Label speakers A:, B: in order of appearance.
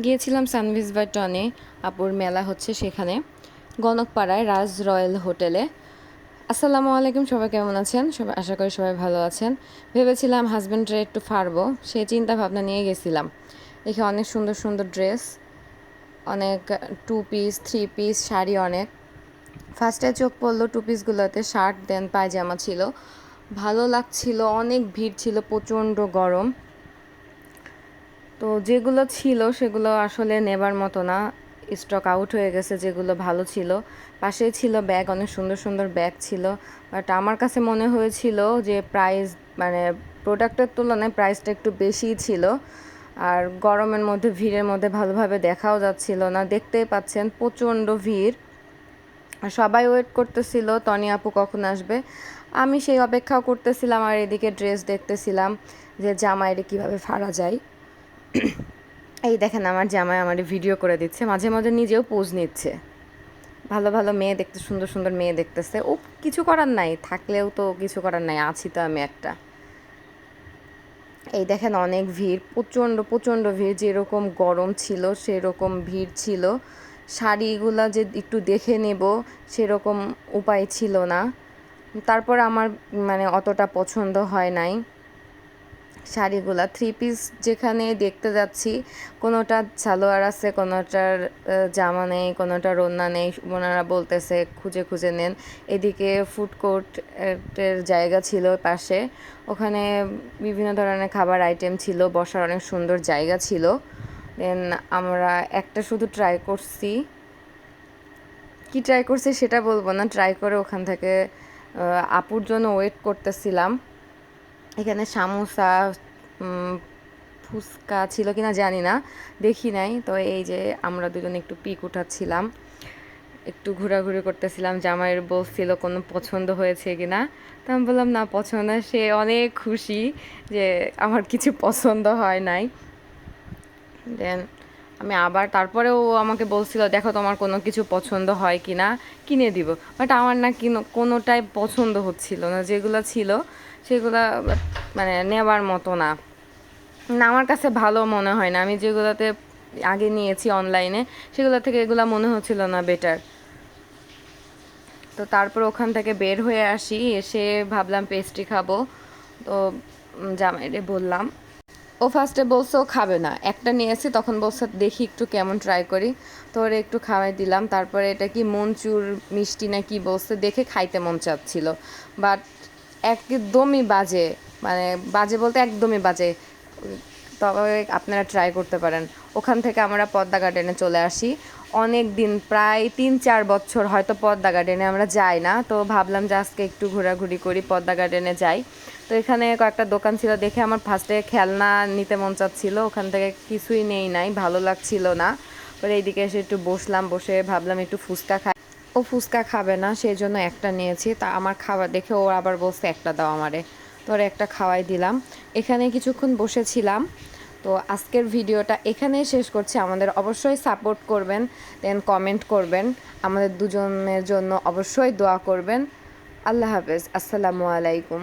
A: গিয়েছিলাম সানভিজ বাই টনে আপুর মেলা হচ্ছে সেখানে, গণকপাড়ায় রাজ রয়্যাল হোটেলে। আসসালামু আলাইকুম, সবাই কেমন আছেন? সবাই আশা করি সবাই ভালো আছেন। ভেবেছিলাম হাজব্যান্ডরে একটু ফারবো সেই চিন্তা ভাবনা নিয়ে গেছিলাম। দেখে অনেক সুন্দর সুন্দর ড্রেস, অনেক two piece three piece sari অনেক। ফার্স্টে চোখ পড়ল টু পিসগুলোতে শার্ট দেন পায়জামা ছিল। ভালো লাগছিল, অনেক ভিড় ছিল, প্রচণ্ড গরম। তো যেগুলো ছিল সেগুলো আসলে নেবার মতো না। স্টক আউট হয়ে গেছে, যেগুলো ভালো ছিল। পাশেই ছিল ব্যাগ অনেক সুন্দর সুন্দর ব্যাগ ছিল। বাট আমার কাছে মনে হয়েছিল যে প্রাইস মানে প্রোডাক্টের তুলনায় প্রাইসটা একটু বেশিই ছিল। আর গরমের মধ্যে, ভিড়ের মধ্যে ভালোভাবে দেখাও যাচ্ছিল না। দেখতেই পাচ্ছেন প্রচণ্ড ভিড়। সবাই ওয়েট করতেছিল টনি আপু কখন আসবে? আমি সেই অপেক্ষাও করতেছিলাম আর এদিকে ড্রেস দেখতেছিলাম যে জামাইরে কীভাবে ফাড়া যায়। এই দেখেন আমার জামাই আমার ভিডিও করে দিচ্ছে, মাঝে মাঝে নিজেও পোজ নিচ্ছে। ভালো ভালো মেয়ে দেখতে, সুন্দর সুন্দর মেয়ে দেখতেছে। ও কিছু করার নাই, থাকলেও তো কিছু করার নাই, আছি তো আমি একটা। এই দেখেন অনেক ভিড়, প্রচণ্ড প্রচণ্ড ভিড়, যেরকম গরম ছিল, সেরকম ভিড় ছিল। শাড়িগুলো যে একটু দেখে নেব, সেরকম উপায় ছিল না। তারপর আমার মানে অতটা পছন্দ হয় নাই। শাড়িগুলা থ্রি পিস যেখানে দেখতে যাচ্ছি, কোনোটা সালোয়ার আছে, কোনোটার জামা নেই, কোনোটার ওন্না নেই, ওনারা বলতেছে খুঁজে খুঁজে নেন। এদিকে ফুড কোর্টের জায়গা ছিল পাশে, ওখানে বিভিন্ন ধরনের খাবার আইটেম ছিল, বসার অনেক সুন্দর জায়গা ছিল। দেন আমরা একটা শুধু ট্রাই করছি। কি ট্রাই করছি সেটা বলব না ট্রাই করে ওখান থেকে আপুর জন্য ওয়েট করতেছিলাম। এখানে সামোসা ফুচকা ছিল কিনা জানি না, দেখি নাই। তো এই যে আমরা দুজন একটু পিক উঠাচ্ছিলাম, একটু ঘোরাঘুরি করতেছিলাম, জামাইয়ের বলছিল কোনো পছন্দ হয়েছে কিনা। তো আমি বললাম, না, পছন্দ সে অনেক খুশি যে আমার কিছু পছন্দ হয় নাই। দেন আমি আবার তারপরেও ও আমাকে বলছিল, দেখো, তোমার কোনো কিছু পছন্দ হয় কি না কিনে দিব। বাট আমার না কিনো, কোনোটাই পছন্দ হচ্ছিল না, যেগুলো ছিল। সেগুলো মানে নেওয়ার মতো না। না, আমার কাছে ভালো মনে হয় না। আমি যেগুলোতে আগে নিয়েছি অনলাইনে সেগুলো থেকে এগুলো মনে হচ্ছিল না বেটার তো তারপর ওখান থেকে বের হয়ে আসি, এসে ভাবলাম পেস্ট্রি খাব। তো জামাইরে বললাম, ও ফার্স্টে বলছে ও খাবে না। একটা নিয়েছি, তখন বলছে দেখি একটু কেমন ট্রাই করি। তো ওরে একটু খাওয়াই দিলাম। তারপরে এটা কি মনচুর মিষ্টি না কি বলছে, দেখে খাইতে মন চাচ্ছিল। বাট একদমই বাজে মানে বাজে বলতে একদমই বাজে। তবে আপনারা ট্রাই করতে পারেন। ওখান থেকে আমরা পদ্মা গার্ডেনে চলে আসি। অনেক দিন প্রায় তিন চার বছর হয়তো পদ্মা গার্ডেনে আমরা যাই না। তো ভাবলাম যে আজকে একটু ঘোরাঘুরি করি, পদ্মা গার্ডেনে যাই। তো এখানে কয়েকটা দোকান ছিল দেখে আমার ফার্স্টে খেলনা নিতে মন চাচ্ছিল। ওখান থেকে কিছুই নেই নাই, ভালো লাগছিল না। পরে এইদিকে এসে একটু বসলাম, বসে ভাবলাম একটু ফুচকা খাই। ও ফুচকা খাবে না, সেই জন্য একটা নিয়েছি। তা আমার খাবার দেখে ও আবার বলছে, একটা দাও আমারে। তোর একটা খাওয়াই দিলাম। এখানে কিছুক্ষণ বসেছিলাম। তো আজকের ভিডিওটা এখানেই শেষ করছি। আমাদের অবশ্যই সাপোর্ট করবেন, দেন কমেন্ট করবেন। আমাদের দুজনের জন্য অবশ্যই দোয়া করবেন। আল্লাহ হাফেজ। আসসালামু আলাইকুম।